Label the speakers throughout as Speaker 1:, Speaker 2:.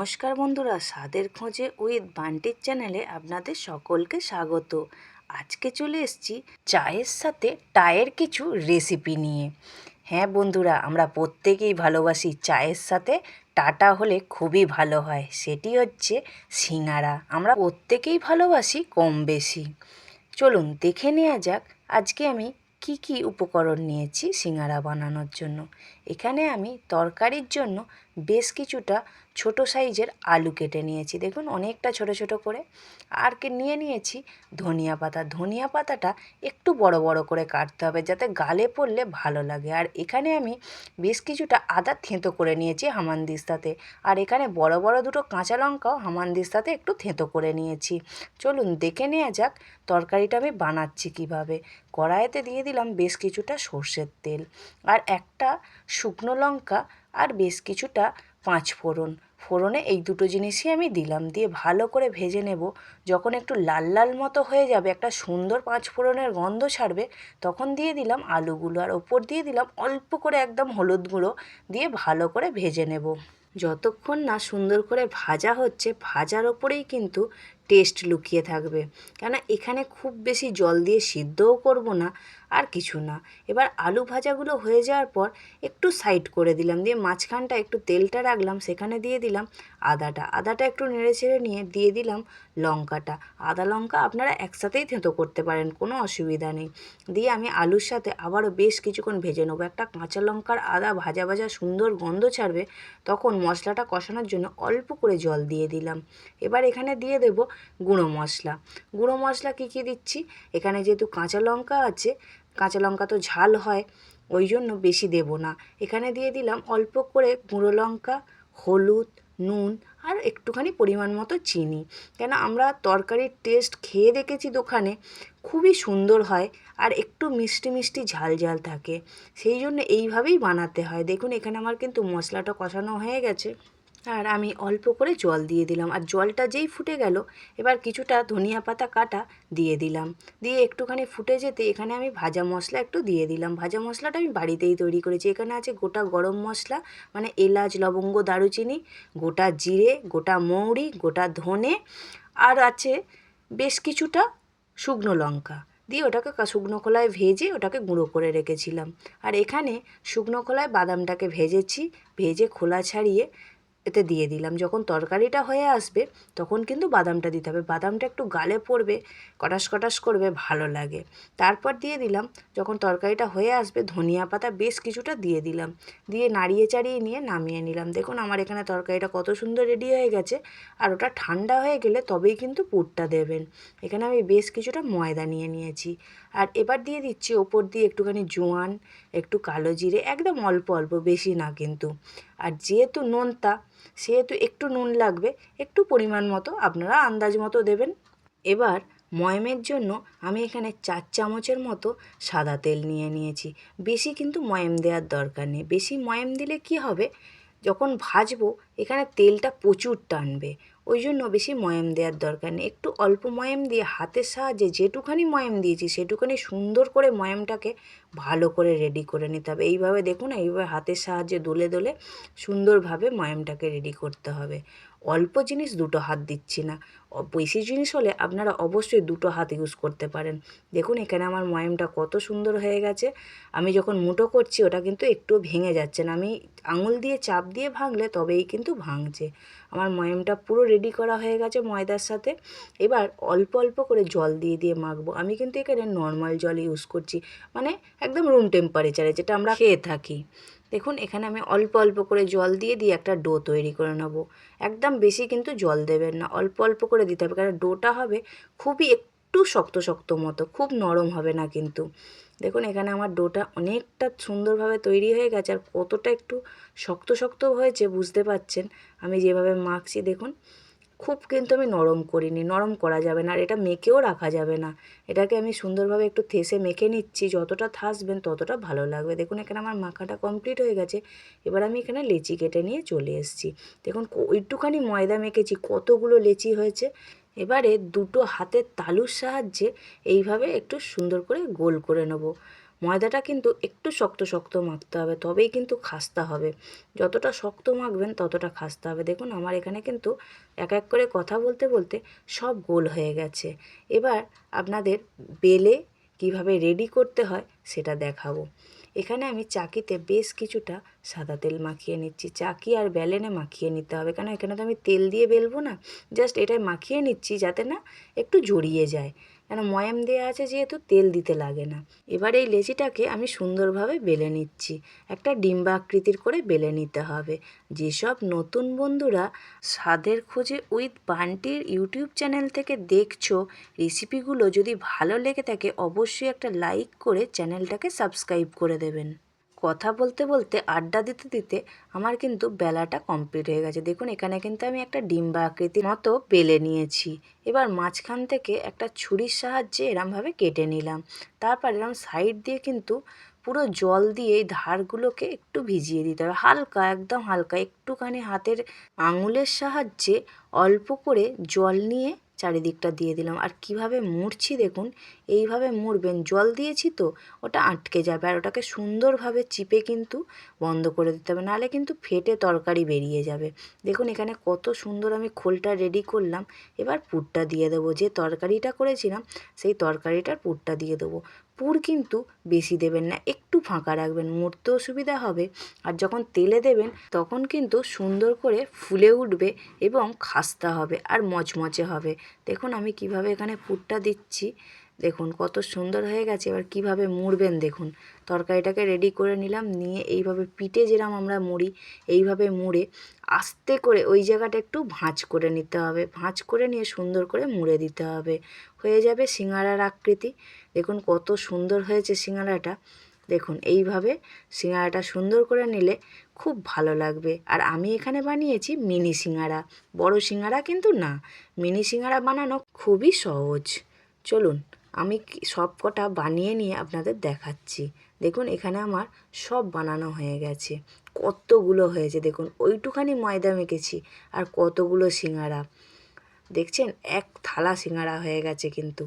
Speaker 1: নমস্কার বন্ধুরা, স্বাদের খোঁজে উইথ বান্টির চ্যানেলে আপনাদের সকলকে স্বাগত। আজকে চলে এসেছি চায়ের সাথে টায়ের কিছু রেসিপি নিয়ে। হ্যাঁ বন্ধুরা, আমরা প্রত্যেকেই ভালোবাসি চায়ের সাথে, টাটা হলে খুবই ভালো হয়, সেটি হচ্ছে সিঙ্গারা। আমরা প্রত্যেকেই ভালোবাসি কম বেশি। চলুন দেখে নেওয়া যাক, আজকে আমি কি কি উপকরণ নিয়েছি সিঙ্গারা বানানোর জন্য। এখানে আমি তরকারির জন্য বেশ কিছুটা ছোট সাইজের আলু কেটে নিয়েছি। দেখুন, অনেকটা ছোট ছোট করে। আর কে নিয়ে নিয়েছি? ধনিয়া পাতা। ধনিয়া পাতাটা একটু বড় বড় করে কাটতে হবে যাতে গালে পড়লে ভালো লাগে। আর এখানে আমি বেশ কিছুটা আদা থেঁতো করে নিয়েছি হামানদিস্তাতে। আর এখানে বড় বড় দুটো কাঁচা লঙ্কাও হামানদিস্তাতে একটু থেঁতো করে নিয়েছি। চলুন, দেখে নেওয়া যাক তরকারিটা আমি বানাচ্ছি কীভাবে। কড়াইতে দিয়ে দিলাম বেশ কিছুটা সর্ষের তেল। আর একটা শুকনো লঙ্কা আর বেশ কিছুটা পাঁচ ফোড়ন। ফোড়নে এই দুটো জিনিসই আমি দিলাম। দিয়ে ভালো করে ভেজে নেব। যখন একটু লাল লাল মতো হয়ে যাবে, একটা সুন্দর পাঁচ ফোড়নের গন্ধ ছাড়বে, তখন দিয়ে দিলাম আলুগুলো। আর ওপর দিয়ে দিলাম অল্প করে একদম হলুদ গুঁড়ো। দিয়ে ভালো করে ভেজে নেব। যতক্ষণ না সুন্দর করে ভাজা হচ্ছে, ভাজার ওপরেই কিন্তু টেস্ট লুকিয়ে থাকবে। কেন এখানে খুব বেশি জল দিয়ে সিদ্ধও করব না, আর কিছু না। এবার আলু ভাজাগুলো হয়ে যাওয়ার পর একটু সাইড করে দিলাম, দিয়ে মাঝখানটা একটু তেলটা রাখলাম, সেখানে দিয়ে দিলাম আদাটা। আদাটা একটু নেড়ে ছেড়ে নিয়ে দিয়ে দিলাম লঙ্কাটা। আদা, লঙ্কা আপনারা একসাথেই থেঁতো করতে পারেন, কোনো অসুবিধা নেই। দিয়ে আমি আলুর সাথে আবারও বেশ কিছুক্ষণ ভেজে নেব। একটা কাঁচা লঙ্কার আদা ভাজা ভাজা সুন্দর গন্ধ ছাড়বে, তখন মশলাটা কষানোর জন্য অল্প করে জল দিয়ে দিলাম। এবার এখানে দিয়ে দেব গুঁড়ো মশলা। গুঁড়ো মশলা কী কী দিচ্ছি? এখানে যেহেতু কাঁচা লঙ্কা আছে, কাঁচা লঙ্কা তো ঝাল হয়, ওই জন্য বেশি দেব না। এখানে দিয়ে দিলাম অল্প করে গুঁড়ো লঙ্কা, হলুদ, নুন আর একটুখানি পরিমাণ মতো চিনি। কেন আমরা তরকারির টেস্ট খেয়ে দেখেছি দোকানে, খুবই সুন্দর হয় আর একটু মিষ্টি মিষ্টি ঝাল ঝাল থাকে। সেই জন্য এইভাবেই বানাতে হয়। দেখুন, এখানে আমার কিন্তু মশলাটা কষানো হয়ে গেছে। আর আমি অল্প করে জল দিয়ে দিলাম। আর জলটা যেই ফুটে গেল, এবার কিছুটা ধনিয়া পাতা কাটা দিয়ে দিলাম। দিয়ে একটুখানি ফুটে যেতে এখানে আমি ভাজা মশলা একটু দিয়ে দিলাম। ভাজা মশলাটা আমি বাড়িতেই তৈরি করেছি। এখানে আছে গোটা গরম মশলা মানে এলাচ, লবঙ্গ, দারুচিনি, গোটা জিরে, গোটা মৌরি, গোটা ধনে, আর আছে বেশ কিছুটা শুকনো লঙ্কা। দিয়ে ওটাকে শুকনো খোলায় ভেজে ওটাকে গুঁড়ো করে রেখেছিলাম। আর এখানে শুকনো খোলায় বাদামটাকে ভেজেছি। ভেজে খোলা ছাড়িয়ে এতে দিয়ে দিলাম। যখন তরকারিটা হয়ে আসবে, তখন কিন্তু বাদামটা দিতে হবে। বাদামটা একটু গালে পড়বে, কটাস কটাস করবে, ভালো লাগে। তারপর দিয়ে দিলাম, যখন তরকারিটা হয়ে আসবে, ধনিয়া পাতা বেশ কিছুটা দিয়ে দিলাম। দিয়ে নাড়িয়ে চাড়িয়ে নিয়ে নামিয়ে নিলাম। দেখুন আমার এখানে তরকারিটা কত সুন্দর রেডি হয়ে গেছে। আর ওটা ঠান্ডা হয়ে গেলে তবেই কিন্তু পুরটা দেবেন। এখানে আমি বেশ কিছুটা ময়দা নিয়ে নিয়েছি। আর এবার দিয়ে দিচ্ছি ওপর দিয়ে একটুখানি জোয়ান, একটু কালো জিরে, একদম অল্প অল্প, বেশি না কিন্তু। আর যেহেতু নুনটা সেহেতু একটু নুন লাগবে, একটু পরিমাণ মতো আপনারা আন্দাজ মতো দেবেন। এবার ময়মের জন্য আমি এখানে চার চামচের মতো সাদা তেল নিয়ে নিয়েছি। বেশি কিন্তু ময়ম দেওয়ার দরকার নেই। বেশি ময়ম দিলে কি হবে? যখন ভাজবো, এখানে তেলটা প্রচুর টানবে। ওই জন্য বেশি ময়াম দেওয়ার দরকার নেই। একটু অল্প ময়াম দিয়ে হাতের সাহায্যে যেটুখানি ময়াম দিয়েছি, সেটুখানি সুন্দর করে ময়ামটাকে ভালো করে রেডি করে নিতে হবে। এইভাবে দেখুন, এইভাবে হাতের সাহায্যে দোলে দোলে সুন্দরভাবে ময়ামটাকে রেডি করতে হবে। অল্প জিনিস দুটো হাত দিচ্ছি না। বেশি জিনিস হলে আপনারা অবশ্যই দুটো হাত ইউজ করতে পারেন। দেখুন, এখানে আমার ময়ামটা কত সুন্দর হয়ে গেছে। আমি যখন মুটো করছি, ওটা কিন্তু একটু ভেঙে যাচ্ছে না। আমি আঙুল দিয়ে চাপ দিয়ে ভাঙলে তবেই কিন্তু ভাঙছে। আমার ময়ামটা পুরো রেডি করা হয়ে গেছে ময়দার সাথে। এবার অল্প অল্প করে জল দিয়ে দিয়ে মাখবো। আমি কিন্তু এখানে নর্মাল জল ইউজ করছি। মানে একদম রুম টেম্পারেচারে যেটা আমরা খেয়ে থাকি। দেখুন, এখানে আমি অল্প অল্প করে জল দিয়ে দিয়ে একটা ডো তৈরি করে নেব। একদম বেশি কিন্তু জল দেবেন না, অল্প অল্প করে দিতে হবে, কারণ ডোটা হবে খুবই একটু শক্ত শক্ত মতো, খুব নরম হবে না কিন্তু। দেখুন, এখানে আমার ডোটা অনেকটা সুন্দরভাবে তৈরি হয়ে গেছে, আর কতটা একটু শক্ত শক্ত হয়েছে বুঝতে পাচ্ছেন? আমি যেভাবে মাখছি, দেখুন খুব কিন্তু আমি নরম করিনি, নরম করা যাবে না আর এটা মেখেও রাখা যাবে না। এটাকে আমি সুন্দরভাবে একটু থেসে মেখে নিচ্ছি, যতটা থাসবেন ততটা ভালো লাগবে। দেখুন এখানে আমার মাখাটা কমপ্লিট হয়ে গেছে, এবার আমি এখানে লেচি কেটে নিয়ে চলে এসেছি। দেখুন একটুখানি ময়দা মেখেছি, কতগুলো লেচি হয়েছে। এবারে দুটো হাতের তালুর সাহায্যে এইভাবে একটু সুন্দর করে গোল করে নেব। ময়দাটা কিন্তু একটু শক্ত শক্ত মাখতে হবে, তবেই কিন্তু খাস্তা হবে। যতটা শক্ত মাখবেন ততটা খাস্তা হবে। দেখুন, আমার এখানে কিন্তু এক এক করে কথা বলতে বলতে সব গোল হয়ে গেছে। এবার আপনাদের বেলে কীভাবে রেডি করতে হয় সেটা দেখাবো। এখানে আমি চাকিতে বেশ কিছুটা সাদা তেল মাখিয়ে নিচ্ছি। চাকি আর বেলেনে মাখিয়ে নিতে হবে। কেন? এখানে তো আমি তেল দিয়ে বেলবো না। জাস্ট এটাই মাখিয়ে নিচ্ছি যাতে না একটু জড়িয়ে যায়। কেন ময়াম দেওয়া আছে যেহেতু তেল দিতে লাগে না। এবার এই লেচিটাকে আমি সুন্দরভাবে বেলে নিচ্ছি। একটা ডিম্বাকৃতির করে বেলে নিতে হবে। যেসব নতুন বন্ধুরা স্বাদের খোঁজে উইথ বান্টির ইউটিউব চ্যানেল থেকে দেখছ, রেসিপিগুলো যদি ভালো লেগে থাকে, অবশ্যই একটা লাইক করে চ্যানেলটাকে সাবস্ক্রাইব করে দেবেন। কথা বলতে বলতে, আড্ডা দিতে দিতে আমার কিন্তু বেলাটা কমপ্লিট হয়ে গেছে। দেখুন, এখানে কিন্তু আমি একটা ডিম্বা আকৃতির মতো বেলে নিয়েছি। এবার মাঝখান থেকে একটা ছুরির সাহায্যে এরমভাবে কেটে নিলাম। তারপর এরম সাইড দিয়ে কিন্তু পুরো জল দিয়ে এই ধারগুলোকে একটু ভিজিয়ে দিতে হবে। হালকা, একদম হালকা, একটুখানি হাতের আঙুলের সাহায্যে অল্প করে জল নিয়ে চারিদিকটা দিয়ে দিলাম। আর কীভাবে মুড়ছি দেখুন এইভাবে মুড়বেন জল দিয়েছি তো, ওটা আটকে যাবে। আর ওটাকে সুন্দরভাবে চিপে কিন্তু বন্ধ করে দিতে হবে। নাহলে কিন্তু ফেটে তরকারি বেরিয়ে যাবে। দেখুন, এখানে কত সুন্দর আমি খোলটা রেডি করলাম। এবার পুরটা দিয়ে দেবো। যে তরকারিটা করেছিলাম, সেই তরকারিটার পুরটা দিয়ে দেবো। পুর কিন্তু বেশি দেবেন না, একটু ফাঁকা রাখবেন। মুড়তেও সুবিধা হবে। আর যখন তেলে দেবেন, তখন কিন্তু সুন্দর করে ফুলে উঠবে এবং খাস্তা হবে আর মচমচে হবে। দেখুন, আমি কীভাবে এখানে পুরটা দিচ্ছি। দেখুন, কত সুন্দর হয়ে গেছে। এবার কীভাবে মুড়বেন দেখুন। তরকারিটাকে রেডি করে নিলাম, নিয়ে এইভাবে পিঠে যেরম আমরা মুড়ি, এইভাবে মুড়ে আস্তে করে ওই জায়গাটা একটু ভাঁজ করে নিতে হবে। ভাঁজ করে নিয়ে সুন্দর করে মুড়ে দিতে হবে। হয়ে যাবে সিঙ্গারার আকৃতি। দেখুন, কত সুন্দর হয়েছে সিঙ্গারাটা। দেখুন, এইভাবে সিঙ্গারাটা সুন্দর করে নিলে খুব ভালো লাগবে। আর আমি এখানে বানিয়েছি মিনি সিঙ্গারা। বড় সিঙ্গারা কিন্তু না, মিনি সিঙ্গারা বানানো খুবই সহজ। চলুন আমি সব কটা বানিয়ে নিয়ে আপনাদের দেখাচ্ছি। দেখুন, এখানে আমার সব বানানো হয়ে গেছে। কতগুলো হয়েছে দেখুন, ওইটুখানি ময়দা মেখেছি আর কতগুলো সিঙ্গারা দেখছেন, এক থালা সিঙ্গারা হয়ে গেছে কিন্তু।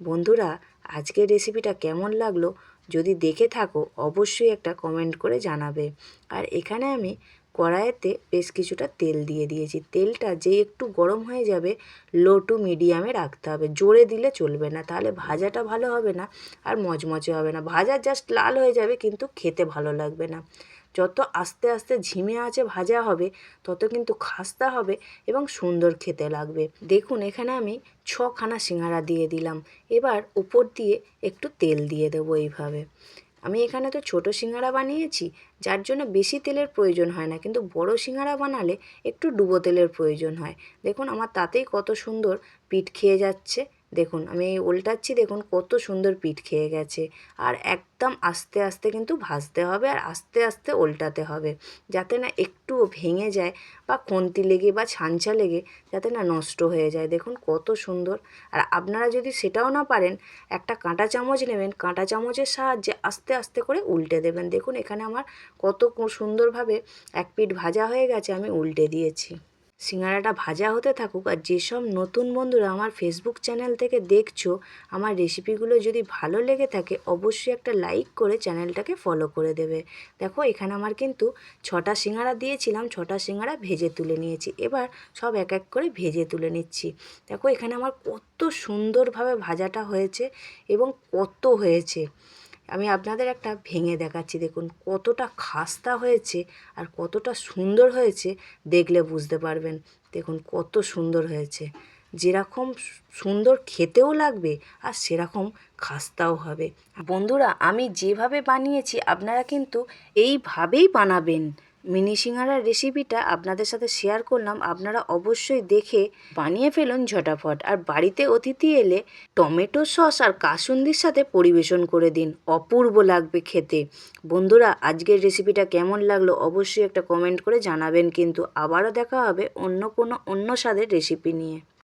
Speaker 1: বন্ধুরা, আজকের রেসিপিটা কেমন লাগল যদি দেখে থাকো, অবশ্যই একটা কমেন্ট করে জানাবে। আর এখানে আমি কড়াইতে বেশ কিছুটা তেল দিয়ে দিয়েছি। তেলটা যে একটু গরম হয়ে যাবে, লো টু মিডিয়ামে রাখতে হবে। জোরে দিলে চলবে না, তাহলে ভাজাটা ভালো হবে না আর মচমচে হবে না। ভাজা জাস্ট লাল হয়ে যাবে কিন্তু খেতে ভালো লাগবে না। যত আস্তে আস্তে ঝিমে আছে ভাজা হবে, তত কিন্তু খাস্তা হবে এবং সুন্দর খেতে লাগবে। দেখুন, এখানে আমি ছখানা সিঙ্গারা দিয়ে দিলাম। এবার উপর দিয়ে একটু তেল দিয়ে দেবো এইভাবে। আমি এখানে তো ছোটো সিঙ্গারা বানিয়েছি, যার জন্য বেশি তেলের প্রয়োজন হয় না, কিন্তু বড় সিঙ্গারা বানালে একটু ডুবো তেলের প্রয়োজন হয়। দেখুন, আমার তাতেই কত সুন্দর পিঠ খেয়ে যাচ্ছে। দেখুন, আমি উল্টাচ্ছি, দেখুন কত সুন্দর পিঠ খেয়ে গেছে। আর একদম আস্তে আস্তে কিন্তু ভাজতে হবে আর আস্তে আস্তে উল্টাতে হবে। যাতে না একটুও ভেঙে যায় বা খন্তি লেগে বা ছাঞ্চা লেগে যাতে না নষ্ট হয়ে যায়। দেখুন কত সুন্দর। আর আপনারা যদি সেটাও না পারেন, একটা কাঁটা চামচ নেবেন, কাঁটা চামচের সাহায্যে আস্তে আস্তে করে উল্টে দেবেন। দেখুন এখানে আমার কত সুন্দরভাবে এক পিঠ ভাজা হয়ে গেছে, আমি উল্টে দিয়েছি। সিঙ্গারাটা ভাজা হতে থাকুক আর যেসব নতুন বন্ধুরা আমার ফেসবুক চ্যানেল থেকে দেখছ, আমার রেসিপিগুলো যদি ভালো লেগে থাকে, অবশ্যই একটা লাইক করে চ্যানেলটাকে ফলো করে দেবে। দেখো, এখানে আমার কিন্তু ছটা সিঙ্গারা দিয়েছিলাম, ছটা সিঙ্গারা ভেজে তুলে নিয়েছি। এবার সব এক এক করে ভেজে তুলে নিচ্ছি। দেখো, এখানে আমার কত সুন্দরভাবে ভাজাটা হয়েছে এবং কত হয়েছে। আমি আপনাদের একটা ভেঙে দেখাচ্ছি। দেখুন, কতটা খাস্তা হয়েছে আর কতটা সুন্দর হয়েছে দেখলে বুঝতে পারবেন। দেখুন, কত সুন্দর হয়েছে। যেরকম সুন্দর খেতেও লাগবে আর সেরকম খাস্তাও হবে। বন্ধুরা, আমি যেভাবে বানিয়েছি, আপনারা কিন্তু এইভাবেই বানাবেন। মিনি সিঙ্গারার রেসিপিটা আপনাদের সাথে শেয়ার করলাম। আপনারা অবশ্যই দেখে বানিয়ে ফেলুন ঝটাফট। আর বাড়িতে অতিথি এলে টমেটো সস আর কাসুন্দির সাথে পরিবেশন করে দিন। অপূর্ব লাগবে খেতে। বন্ধুরা, আজকের রেসিপিটা কেমন লাগল অবশ্যই একটা কমেন্ট করে জানাবেন। কিন্তু আবারও দেখা হবে অন্য কোনো অন্য স্বাদের রেসিপি নিয়ে।